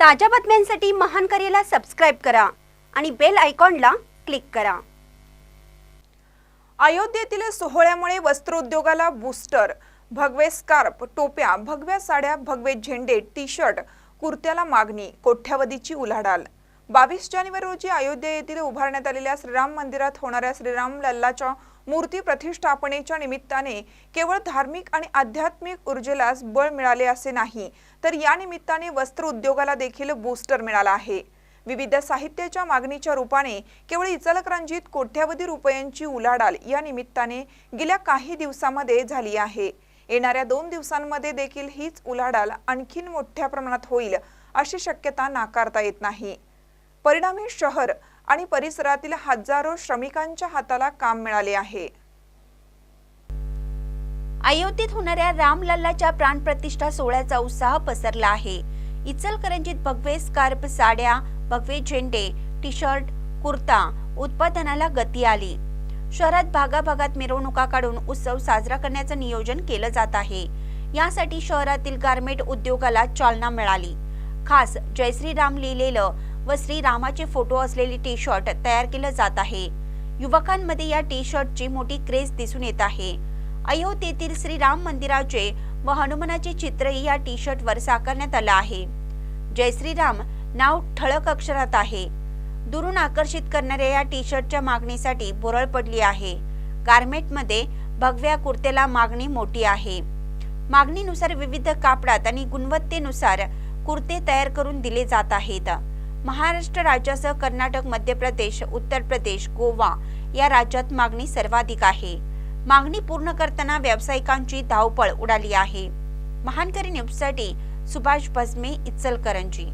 ताज्या बातम्यांसाठी महान करेला सबस्क्राईब करा आणि बेल आयकॉनला क्लिक करा. अयोध्येतील सोहळ्यामुळे वस्त्रोद्योगाला बूस्टर भगवे स्कार्प टोप्या भगव्या साड्या भगवे झेंडे टी शर्ट कुर्त्याला मागणी कोठ्यावधीची उलाढाल. बावीस जानेवारी रोजी अयोध्या येथील उभारण्यात आलेल्या श्रीराम मंदिरात होणाऱ्या श्रीराम लल्लाच्या मूर्ती प्रतिष्ठापनेच्या निमित्ताने केवळ धार्मिक आणि आध्यात्मिक ऊर्जेलाच बळ मिळाले असे नाही तर या निमित्ताने वस्त्र उद्योगाला देखील बूस्टर मिळाला आहे. विविध साहित्याच्या मागणीच्या रूपाने केवळ इचलकरंजीत कोट्यावधी रुपयांची उलाढाल या निमित्ताने गेल्या काही दिवसामध्ये झाली आहे. येणाऱ्या दोन दिवसांमध्ये देखील हीच उलाढाल आणखीन मोठ्या प्रमाणात होईल अशी शक्यता नाकारता येत नाही. परिणामी शहर आणि परिसरातील हजारो श्रमिकांच्या हाताला काम मिळाले आहे. अयोध्येत होणाऱ्या रामलल्लाच्या प्राणप्रतिष्ठा सोहळ्याचा उत्साह पसरला आहे. इचलकरंजीत भगवे स्कार्प साड्या भगवे झेंडे टी शर्ट कुर्ता उत्पादनाला गती आली. शहरात भागाभागात मिरवणुका काढून उत्सव साजरा करण्याचं नियोजन केलं जात आहे. यासाठी शहरातील गारमेंट उद्योगाला चालना मिळाली. खास जय श्रीराम लिहिलेलं व श्रीरामाचे फोटो असलेले टी शर्ट तयार केलं जात आहे. युवकांमध्ये या टी शर्टची मोठी क्रेज दिसून येत आहे. अयोध्येतील श्रीराम मंदिराचे व हनुमानाचे चित्रही या टी शर्टवर साकारण्यात आलं आहे. जय श्रीराम नाव ठळक अक्षरात आहे. दुरून आकर्षित करणाऱ्या या टी शर्टच्या मागणीसाठी बोरळ पडली आहे. गारमेंटमध्ये भगव्या कुर्त्याला मागणी मोठी आहे. मागणीनुसार विविध कापडात आणि गुणवत्तेनुसार कुर्ते तयार करून दिले जात आहेत. महाराष्ट्र राज्यासह कर्नाटक मध्य प्रदेश उत्तर प्रदेश गोवा या राज्यात मागणी सर्वाधिक आहे. मागणी पूर्ण करताना व्यावसायिकांची धावपळ उडाली आहे. महानकरी न्यूजसाठी सुभाष भस्मे इचलकरंजी.